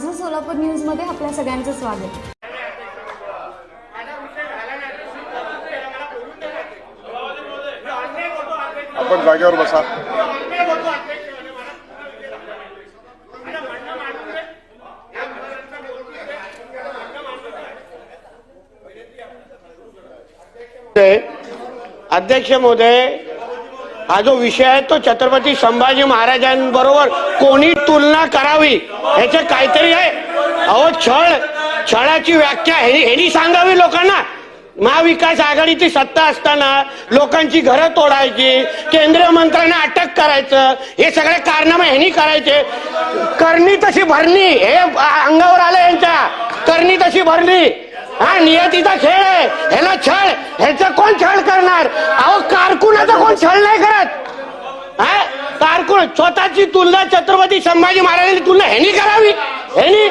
माझं सोलापूर न्यूजमध्ये आपल्या सगळ्यांचं स्वागत. आपण जागेवर बसा. अध्यक्ष महोदय हा जो विषय आहे तो छत्रपती संभाजी महाराजांबरोबर कोणी तुलना करावी ह्याचे काहीतरी आहे. अहो छळ छळाची व्याख्या ह्यानी ह्यांनी सांगावी लोकांना? महाविकास आघाडीची सत्ता असताना लोकांची घरं तोडायची केंद्रीय मंत्र्यांना अटक करायचं हे सगळे कारनामे ह्यांनी करायचे. करणी तशी भरणी हे अंगावर आलं यांच्या. करणी तशी भरली हा नियतीचा खेळ आहे. ह्याला छळ ह्याचा कोण छळ करणार? अहो कारकुनाचा कोण छळ नाही करत हा स्वतःची तुलना छत्रपती संभाजी महाराजांची तुलना ह्यांनी करावी? ह्यांनी?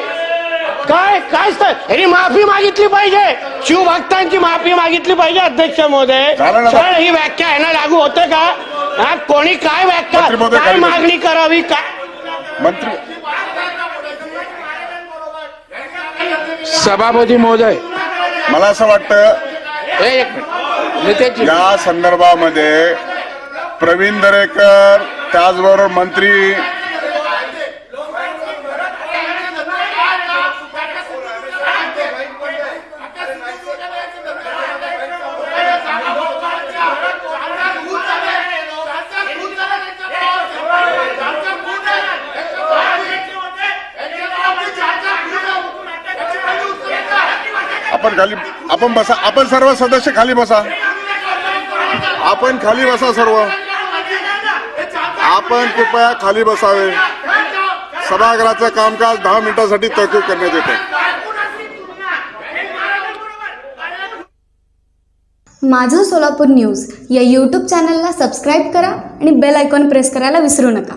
काय? काय सर ह्यांनी माफी मागितली पाहिजे. शिवभक्तांची माफी मागितली पाहिजे अध्यक्ष महोदय? छळ ही व्याख्या ह्यांना लागू होते का? हा कोणी काय व्याख्या मंत्री महोदय, काय. मागणी करावी? काय मंत्री सभापती महोदय. मला असं वाटतं हे एक मिनिट. नेत्याची या संदर्भामध्ये प्रवीण दरेकर त्याचबरोबर मंत्री आपण खाली आपण बसा आपण सर्व सदस्य खाली बसा. आपण खाली बसा सर्व. आपण कृपया खाली बसावे. सभागृहाचं कामकाज दहा मिनिटासाठी तहकूब करण्यात येते माझं सोलापूर न्यूज या यूट्यूब चॅनलला सबस्क्राईब करा आणि बेल आयकॉन प्रेस करायला विसरू नका.